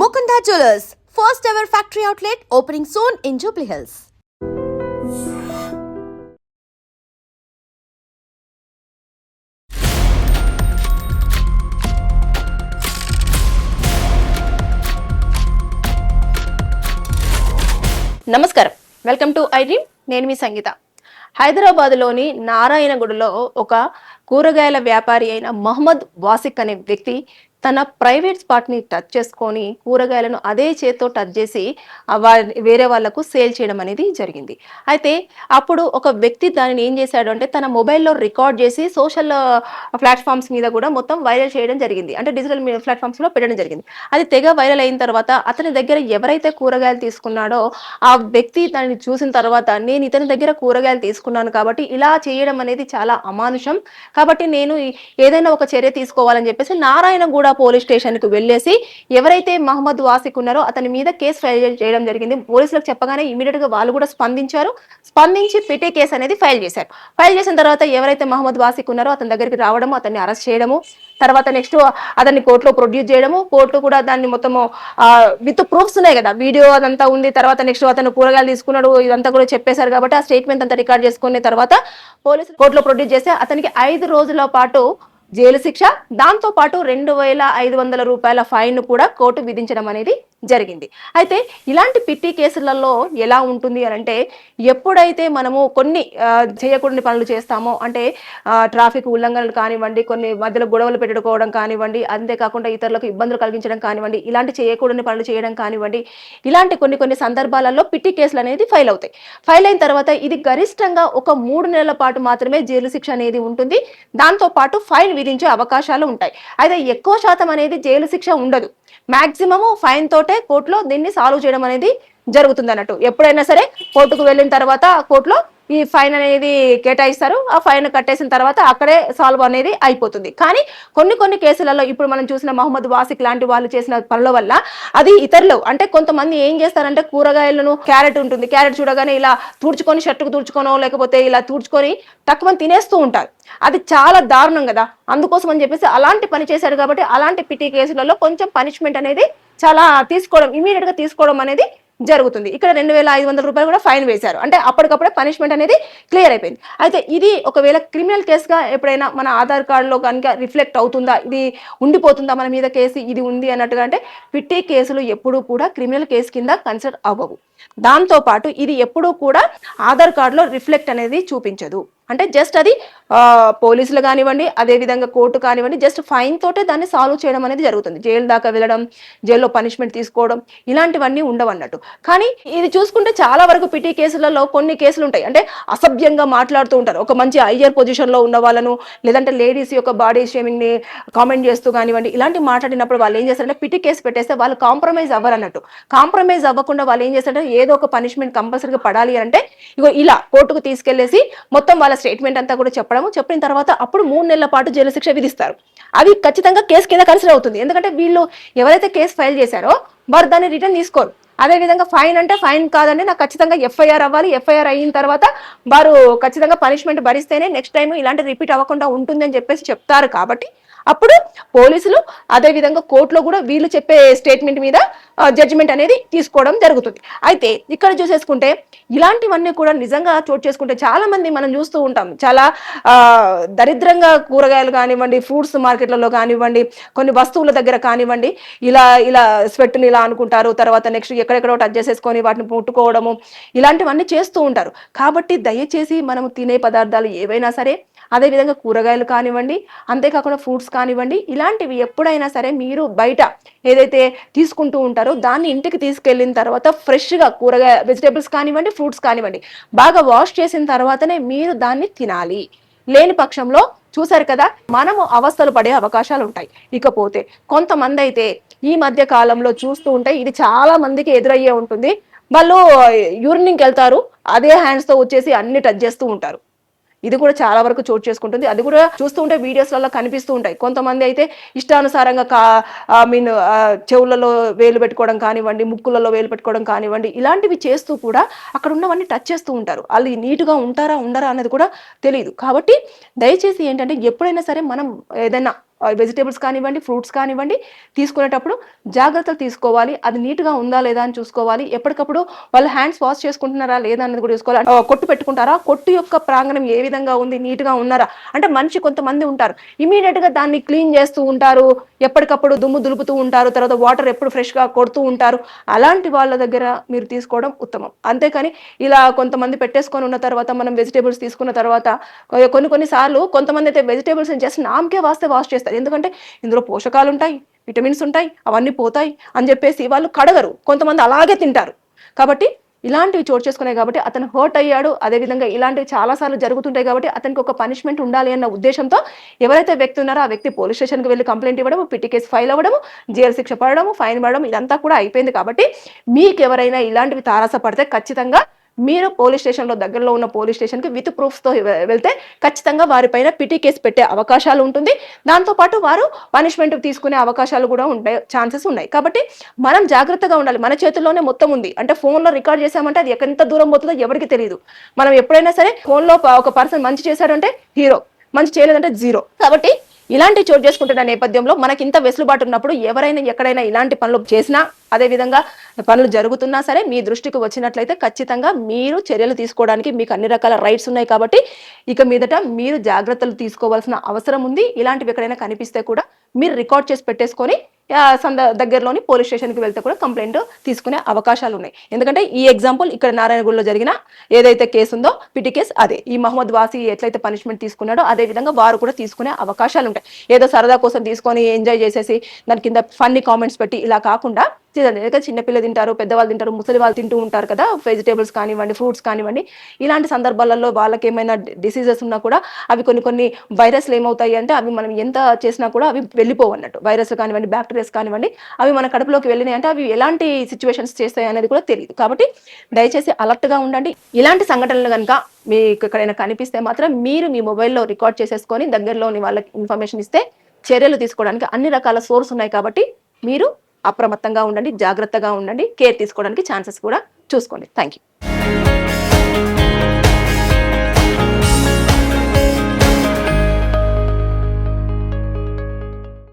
Mukunda Jewelers, first ever factory outlet opening soon in Jubilee Hills. నమస్కారం. Welcome to I dream నేను మీ సంగీత. హైదరాబాద్లోని నారాయణగూడలో ఒక కూరగాయల వ్యాపారి అయిన మహమ్మద్ వాసిక్ అనే వ్యక్తి తన ప్రైవేట్ స్పాట్ని టచ్ చేసుకొని కూరగాయలను అదే చేత్తో టచ్ చేసి వేరే వాళ్ళకు సేల్ చేయడం అనేది జరిగింది. అయితే అప్పుడు ఒక వ్యక్తి దానిని ఏం చేశాడు అంటే తన మొబైల్లో రికార్డ్ చేసి సోషల్ ప్లాట్ఫామ్స్ మీద కూడా మొత్తం వైరల్ చేయడం జరిగింది. అంటే డిజిటల్ ప్లాట్ఫామ్స్లో పెట్టడం జరిగింది. అది తెగ వైరల్ అయిన తర్వాత అతని దగ్గర ఎవరైతే కూరగాయలు తీసుకున్నాడో ఆ వ్యక్తి దాన్ని చూసిన తర్వాత నేను ఇతని దగ్గర కూరగాయలు తీసుకున్నాను కాబట్టి ఇలా చేయడం అనేది చాలా అమానుషం. కాబట్టి నేను ఏదైనా ఒక చర్య తీసుకోవాలని చెప్పేసి నారాయణ కూడా పోలీస్ స్టేషన్కు వెళ్ళేసి ఎవరైతే మహమ్మద్ వాసిక్ ఉన్నారో అతని మీద కేసు ఫైల్ చేయడం జరిగింది. పోలీసులకు చెప్పగానే ఇమీడియట్గా వాళ్ళు కూడా స్పందించారు. స్పందించి పిటి కేసు అనేది ఫైల్ చేశారు. ఫైల్ చేసిన తర్వాత ఎవరైతే మహమ్మద్ వాసిక్ ఉన్నారో అతని దగ్గరికి రావడము అతన్ని అరెస్ట్ చేయడము తర్వాత నెక్స్ట్ అతన్ని కోర్టులో ప్రొడ్యూస్ చేయడము కోర్టు కూడా దాన్ని మొత్తము విత్ ప్రూఫ్స్ ఉన్నాయి కదా. వీడియో అదంతా ఉంది తర్వాత నెక్స్ట్ అతను కూరగాయలు తీసుకున్నాడు ఇదంతా కూడా చెప్పేశారు కాబట్టి ఆ స్టేట్మెంట్ అంతా రికార్డ్ చేసుకున్న తర్వాత పోలీసు కోర్టులో ప్రొడ్యూస్ చేస్తే అతనికి ఐదు రోజుల పాటు జైలు శిక్ష. దాంతో పాటు రెండు వేల ఐదు వందల రూపాయల ఫైన్ కూడా కోర్టు విధించడం అనేది జరిగింది. అయితే ఇలాంటి పిట్టి కేసులలో ఎలా ఉంటుంది అని అంటే ఎప్పుడైతే మనము కొన్ని చేయకూడని పనులు చేస్తామో అంటే ట్రాఫిక్ ఉల్లంఘనలు కానివ్వండి కొన్ని మధ్యలో గొడవలు పెట్టుకోవడం కానివ్వండి అంతేకాకుండా ఇతరులకు ఇబ్బందులు కలిగించడం కానివ్వండి ఇలాంటి చేయకూడని పనులు చేయడం కానివ్వండి ఇలాంటి కొన్ని కొన్ని సందర్భాలలో పిట్టి కేసులు అనేది ఫైల్ అవుతాయి. ఫైల్ అయిన తర్వాత ఇది గరిష్టంగా ఒక మూడు నెలల పాటు మాత్రమే జైలు శిక్ష అనేది ఉంటుంది. దాంతో పాటు ఫైన్ విధించే అవకాశాలు ఉంటాయి. అయితే ఎక్కువ శాతం అనేది జైలు శిక్ష ఉండదు. మాక్సిమము ఫైన్ తోటే కోర్టులో దీన్ని సాల్వ్ చేయడం అనేది జరుగుతుంది అన్నట్టు ఎప్పుడైనా సరే కోర్టుకు వెళ్ళిన తర్వాత కోర్టులో ఈ ఫైన్ అనేది కేటాయిస్తారు. ఆ ఫైన్ కట్టేసిన తర్వాత అక్కడే సాల్వ్ అనేది అయిపోతుంది. కానీ కొన్ని కొన్ని కేసులలో ఇప్పుడు మనం చూసిన మహమ్మద్ వాసిక్ లాంటి వాళ్ళు చేసిన పనుల వల్ల అది ఇతరులు అంటే కొంతమంది ఏం చేస్తారంటే కూరగాయలను క్యారెట్ ఉంటుంది. క్యారెట్ చూడగానే ఇలా తుడుచుకొని షర్టుకు తుడుచుకోనో లేకపోతే ఇలా తుడుచుకొని తక్కువ తినేస్తూ ఉంటారు. అది చాలా దారుణం కదా. అందుకోసం అని చెప్పేసి అలాంటి పని చేశాడు కాబట్టి అలాంటి పిటి కేసులలో కొంచెం పనిష్మెంట్ అనేది చాలా తీసుకోవడం ఇమీడియట్గా తీసుకోవడం అనేది జరుగుతుంది. ఇక్కడ రెండు వేల ఐదు వందల రూపాయలు కూడా ఫైన్ వేశారు. అంటే అప్పటికప్పుడే పనిష్మెంట్ అనేది క్లియర్ అయిపోయింది. అయితే ఇది ఒకవేళ క్రిమినల్ కేసుగా ఎప్పుడైనా మన ఆధార్ కార్డులో కనుక రిఫ్లెక్ట్ అవుతుందా? ఇది ఉండిపోతుందా మన మీద కేసు? ఇది ఉంది అన్నట్టుగా అంటే పిట్టి కేసులు ఎప్పుడూ కూడా క్రిమినల్ కేసు కింద కన్సిడర్ అవ్వవు. దాంతో పాటు ఇది ఎప్పుడూ కూడా ఆధార్ కార్డులో రిఫ్లెక్ట్ అనేది చూపించదు. అంటే జస్ట్ అది పోలీసులు కానివ్వండి అదే విధంగా కోర్టు కానివ్వండి జస్ట్ ఫైన్ తోటే దాన్ని సాల్వ్ చేయడం అనేది జరుగుతుంది. జైలు దాకా వెళ్ళడం జైల్లో పనిష్మెంట్ తీసుకోవడం ఇలాంటివన్నీ ఉండవన్నట్టు. కానీ ఇది చూసుకుంటే చాలా వరకు పిటి కేసులలో కొన్ని కేసులు ఉంటాయి. అంటే అసభ్యంగా మాట్లాడుతూ ఉంటారు. ఒక మంచి ఐఆర్ పొజిషన్లో ఉన్న వాళ్ళను లేదంటే లేడీస్ యొక్క బాడీ షేమింగ్ని కామెంట్ చేస్తూ కానివ్వండి ఇలాంటి మాట్లాడినప్పుడు వాళ్ళు ఏం చేస్తారంటే పిటి కేసు పెట్టేస్తే వాళ్ళు కాంప్రమైజ్ అవ్వరు అన్నట్టు కాంప్రమైజ్ అవ్వకుండా వాళ్ళు ఏం చేస్తారంటే ఏదో ఒక పనిష్మెంట్ కంపల్సరీగా పడాలి అంటే ఇగో ఇలా కోర్టుకు తీసుకెళ్ళేసి మొత్తం వాళ్ళ స్టేట్మెంట్ అంతా కూడా చెప్పడము. చెప్పిన తర్వాత అప్పుడు మూడు నెలల పాటు జైలు శిక్ష విధిస్తారు. అది ఖచ్చితంగా కేసు కింద కన్సిడర్ అవుతుంది. ఎందుకంటే వీళ్ళు ఎవరైతే కేసు ఫైల్ చేశారో వారు దాన్ని రిటర్న్ తీసుకోరు. అదే విధంగా ఫైన్ అంటే ఫైన్ కాదండి నాకు ఖచ్చితంగా ఎఫ్ఐఆర్ అవ్వాలి. ఎఫ్ఐఆర్ అయిన తర్వాత వారు ఖచ్చితంగా పనిష్మెంట్ భరిస్తేనే నెక్స్ట్ టైం ఇలాంటి రిపీట్ అవ్వకుండా ఉంటుంది అని చెప్పేసి చెప్తారు కాబట్టి అప్పుడు పోలీసులు అదే విధంగా కోర్టులో కూడా వీళ్ళు చెప్పే స్టేట్మెంట్ మీద జడ్జిమెంట్ అనేది తీసుకోవడం జరుగుతుంది. అయితే ఇక్కడ చూసేసుకుంటే ఇలాంటివన్నీ కూడా నిజంగా చోటు చేసుకుంటే చాలా మంది మనం చూస్తూ ఉంటాం. చాలా దరిద్రంగా కూరగాయలు కానివ్వండి ఫ్రూట్స్ మార్కెట్లలో కానివ్వండి కొన్ని వస్తువుల దగ్గర కానివ్వండి ఇలా ఇలా స్వెట్ని ఇలా అనుకుంటారు తర్వాత నెక్స్ట్ ఎక్కడెక్కడో టచ్ చేసేసుకొని వాటిని ముట్టుకోవడము ఇలాంటివన్నీ చేస్తూ ఉంటారు. కాబట్టి దయచేసి మనం తినే పదార్థాలు ఏవైనా సరే అదే విధంగా కూరగాయలు కానివ్వండి అంతేకాకుండా ఫ్రూట్స్ కానివ్వండి ఇలాంటివి ఎప్పుడైనా సరే మీరు బయట ఏదైతే తీసుకుంటూ ఉంటారో దాన్ని ఇంటికి తీసుకెళ్ళిన తర్వాత ఫ్రెష్గా కూరగాయ వెజిటేబుల్స్ కానివ్వండి ఫ్రూట్స్ కానివ్వండి బాగా వాష్ చేసిన తర్వాతనే మీరు దాన్ని తినాలి. లేని పక్షంలో చూసారు కదా మనము అవస్థలు పడే అవకాశాలు ఉంటాయి. ఇకపోతే కొంతమంది అయితే ఈ మధ్య కాలంలో చూస్తూ ఉంటే ఇది చాలా మందికి ఎదురయ్యే ఉంటుంది. వాళ్ళు యూరినింగ్కి వెళ్తారు అదే హ్యాండ్స్తో వచ్చేసి అన్ని టచ్ చేస్తూ ఉంటారు. ఇది కూడా చాలా వరకు చోటు చేసుకుంటుంది. అది కూడా చూస్తూ ఉంటే వీడియోస్లలో కనిపిస్తూ ఉంటాయి. కొంతమంది అయితే ఇష్టానుసారంగా కా ఐ మీన్ చెవులలో వేలు పెట్టుకోవడం కానివ్వండి ముక్కులలో వేలు పెట్టుకోవడం కానివ్వండి ఇలాంటివి చేస్తూ కూడా అక్కడ ఉన్నవన్నీ టచ్ చేస్తూ ఉంటారు. వాళ్ళు నీట్గా ఉంటారా ఉండరా అనేది కూడా తెలియదు కాబట్టి దయచేసి ఏంటంటే ఎప్పుడైనా సరే మనం ఏదైనా వెజిటేబుల్స్ కానివ్వండి ఫ్రూట్స్ కానివ్వండి తీసుకునేటప్పుడు జాగ్రత్తలు తీసుకోవాలి. అది నీట్గా ఉందా లేదా అని చూసుకోవాలి. ఎప్పటికప్పుడు వాళ్ళ హ్యాండ్స్ వాష్ చేసుకుంటున్నారా లేదా అనేది కూడా చూసుకోవాలి. కొట్టు పెట్టుకుంటారా? కొట్టు యొక్క ప్రాంగణం ఏ విధంగా ఉంది? నీట్గా ఉన్నారా? అంటే మనిషి కొంతమంది ఉంటారు. ఇమీడియట్గా దాన్ని క్లీన్ చేస్తూ ఉంటారు. ఎప్పటికప్పుడు దుమ్ము దులుపుతూ ఉంటారు. తర్వాత వాటర్ ఎప్పుడు ఫ్రెష్గా కొడుతూ ఉంటారు. అలాంటి వాళ్ళ దగ్గర మీరు తీసుకోవడం ఉత్తమం. అంతేకాని ఇలా కొంతమంది పెట్టేసుకొని ఉన్న తర్వాత మనం వెజిటేబుల్స్ తీసుకున్న తర్వాత కొన్ని కొన్ని సార్లు కొంతమంది అయితే వెజిటేబుల్స్ జస్ట్ నామకే వాస్తే వాష్ చేస్తారు. ఎందుకంటే ఇందులో పోషకాలు ఉంటాయి విటమిన్స్ ఉంటాయి అవన్నీ పోతాయి అని చెప్పేసి వాళ్ళు కడగరు. కొంతమంది అలాగే తింటారు. కాబట్టి ఇలాంటివి చోటు చేసుకున్నాయి కాబట్టి అతను హర్ట్ అయ్యాడు. అదేవిధంగా ఇలాంటివి చాలాసార్లు జరుగుతుంటాయి కాబట్టి అతనికి ఒక పనిష్మెంట్ ఉండాలి అన్న ఉద్దేశంతో ఎవరైతే వ్యక్తి ఉన్నారో ఆ వ్యక్తి పోలీస్ స్టేషన్కి వెళ్ళి కంప్లైంట్ ఇవ్వడం పిటి కేసు ఫైల్ అవ్వడము జైలు శిక్ష పడడము ఫైన్ పడడం ఇదంతా కూడా అయిపోయింది కాబట్టి మీకు ఎవరైనా ఇలాంటివి తారసపడితే ఖచ్చితంగా మీరు పోలీస్ స్టేషన్లో దగ్గరలో ఉన్న పోలీస్ స్టేషన్కి విత్ ప్రూఫ్స్తో వెళ్తే ఖచ్చితంగా వారిపైన పిటి కేసు పెట్టే అవకాశాలు ఉంటుంది. దాంతోపాటు వారు పనిష్మెంట్ తీసుకునే అవకాశాలు కూడా ఉంటాయి ఛాన్సెస్ ఉన్నాయి. కాబట్టి మనం జాగ్రత్తగా ఉండాలి. మన చేతుల్లోనే మొత్తం ఉంది. అంటే ఫోన్లో రికార్డ్ చేసామంటే అది ఎంత దూరం పోతుందో ఎవరికి తెలియదు మనం ఎప్పుడైనా సరే ఫోన్లో ఒక పర్సన్ మంచి చేశాడంటే హీరో మంచి చేయలేదంటే జీరో. కాబట్టి ఇలాంటి చోటు చేసుకుంటున్న నేపథ్యంలో మనకి ఇంత వెసులుబాటు ఉన్నప్పుడు ఎవరైనా ఎక్కడైనా ఇలాంటి పనులు చేసినా అదే విధంగా పనులు జరుగుతున్నా సరే మీ దృష్టికి వచ్చినట్లయితే ఖచ్చితంగా మీరు చర్యలు తీసుకోవడానికి మీకు అన్ని రకాల రైట్స్ ఉన్నాయి కాబట్టి ఇక మీదట మీరు జాగ్రత్తలు తీసుకోవాల్సిన అవసరం ఉంది. ఇలాంటివి ఎక్కడైనా కనిపిస్తే కూడా మీరు రికార్డ్ చేసి పెట్టేసుకొని సంద దగ్గరలోని పోలీస్ స్టేషన్కి వెళ్తే కూడా కంప్లైంట్ తీసుకునే అవకాశాలు ఉన్నాయి ఎందుకంటే ఈ ఎగ్జాంపుల్ ఇక్కడ నారాయణగూడలో జరిగిన ఏదైతే కేసు ఉందో పిటి కేసు అదే. ఈ మహమ్మద్ వాసి ఎట్లయితే పనిష్మెంట్ తీసుకున్నాడో అదే విధంగా వారు కూడా తీసుకునే అవకాశాలు ఉంటాయి ఏదో సరదా కోసం తీసుకొని ఎంజాయ్ చేసేసి దాని కింద ఫన్నీ కామెంట్స్ పెట్టి ఇలా కాకుండా తినండి చిన్నపిల్లలు తింటారు పెద్దవాళ్ళు తింటారు ముసలి వాళ్ళు తింటూ ఉంటారు కదా వెజిటేబుల్స్ కానివ్వండి ఫ్రూట్స్ కానివ్వండి ఇలాంటి సందర్భాలలో వాళ్ళకి ఏమైనా డిసీజెస్ ఉన్నా కూడా అవి కొన్ని కొన్ని వైరస్లు ఏమవుతాయి అంటే అవి మనం ఎంత చేసినా కూడా అవి వెళ్ళిపోవు అన్నట్టు. వైరస్ కానివ్వండి బ్యాక్టీరియాస్ కానివ్వండి అవి మన కడుపులోకి వెళ్ళినాయి అంటే అవి ఎలాంటి సిచ్యువేషన్స్ చేస్తాయి అనేది కూడా తెలియదు. కాబట్టి దయచేసి అలర్ట్గా ఉండండి. ఇలాంటి సంఘటనలు కనుక మీకు ఎక్కడైనా కనిపిస్తే మాత్రం మీరు మీ మొబైల్లో రికార్డ్ చేసేసుకొని దగ్గరలోని వాళ్ళకి ఇన్ఫర్మేషన్ ఇస్తే చర్యలు తీసుకోవడానికి అన్ని రకాల సోర్స్ ఉన్నాయి కాబట్టి మీరు అప్రమత్తంగా ఉండండి జాగ్రత్తగా ఉండండి కేర్ తీసుకోవడానికి ఛాన్సెస్ కూడా చూసుకోండి. Thank you